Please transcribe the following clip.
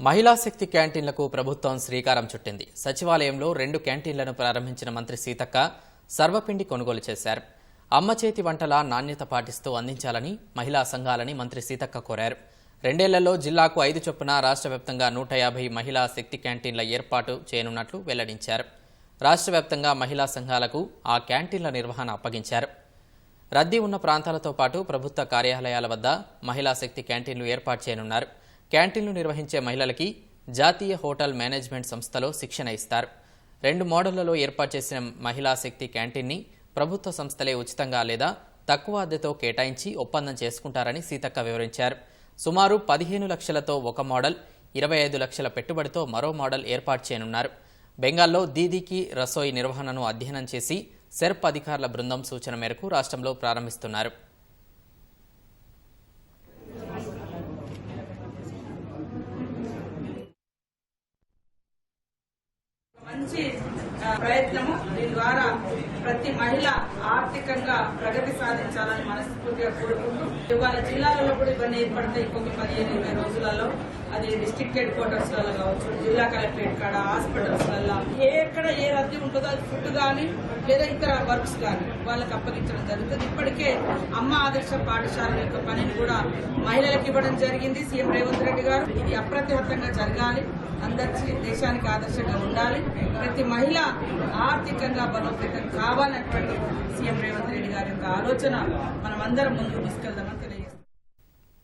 మహిళా శక్తి క్యాంటీన్లకు ప్రభుత్వం శ్రీకారం చుట్టింది. సచివాలయంలో రెండు క్యాంటీన్లను ప్రారంభించిన మంత్రి సీతక్క సర్వపిండి కొనుగోలు చేశారు. అమ్మ చేతి వంటల నాణ్యత పాటిస్తూ అందించాలని మహిళా సంఘాలని మంత్రి సీతక్క కోరారు. రెండేళ్ళలో జిల్లాకు ఐదు చొప్పున రాష్ట్ర వ్యాప్తంగా నూట యాభై మహిళా శక్తి క్యాంటీన్ల ఏర్పాటు చేయనున్నట్లు వెల్లడించారు. రాష్ట్ర వ్యాప్తంగా మహిళా సంఘాలకు ఆ క్యాంటీన్ల నిర్వహణ అప్పగించారు. రద్దీ ఉన్న ప్రాంతాలతో పాటు ప్రభుత్వ కార్యాలయాల వద్ద మహిళా శక్తి క్యాంటీన్లు ఏర్పాటు చేయనున్నారు. క్యాంటీన్లు నిర్వహించే మహిళలకి జాతీయ హోటల్ మేనేజ్మెంట్ సంస్థలో శిక్షణ ఇస్తారు. రెండు మోడళ్ళలో ఏర్పాటు చేసిన మహిళా శక్తి క్యాంటీన్ని ప్రభుత్వ సంస్థలే ఉచితంగా లేదా తక్కువ అద్దెతో కేటాయించి ఒప్పందం చేసుకుంటారని సీతక్క వివరించారు. సుమారు పదిహేను లక్షలతో ఒక మోడల్ ఇరవై ఐదు లక్షల పెట్టుబడితో మరో మోడల్ ఏర్పాటు చేయనున్నారు. బెంగాల్లో దీదీకి రసోయి నిర్వహణను అధ్యయనం చేసి సెర్ప్ అధికారుల బృందం సూచన మేరకు రాష్ట్రంలో ప్రారంభిస్తున్నారు. మంచి ప్రయత్నము దీని ద్వారా ప్రతి మహిళ ఆర్థికంగా ప్రగతి సాధించాలని మనస్ఫూర్తిగా కోరుకుంటూ ఇవాళ జిల్లాలలో కూడా ఇవన్నీ ఏర్పడతాయి ఇంకొక పదిహేను ఇరవై రోజులలో. అది డిస్ట్రిక్ట్ హెడ్ క్వార్టర్స్లలో కావచ్చు జిల్లా కలెక్టరేట్ కాడ హాస్పిటల్స్ వల్ల ఏ ఎక్కడ ఏ రద్దీ ఉంటుందో అది ఫుడ్ కానీ లేదా ఇతర వర్క్స్ కానీ వాళ్ళకి అప్పగించడం జరుగుతుంది. ఇప్పటికే అమ్మ ఆదర్శ పాఠశాల యొక్క పనిని కూడా మహిళలకు ఇవ్వడం జరిగింది. సీఎం రేవంత్ రెడ్డి గారు. ఇది అప్రతిహతంగా జరగాలి. అందరి దేశానికి ఆదర్శంగా ఉండాలి. ప్రతి మహిళ ఆర్థికంగా బలోపేతం కావాలన్నటువంటి సీఎం రేవంత్ రెడ్డి గారి యొక్క ఆలోచన మనం అందరం ముందుకు తీసుకెళ్దామని తెలియజేస్తాం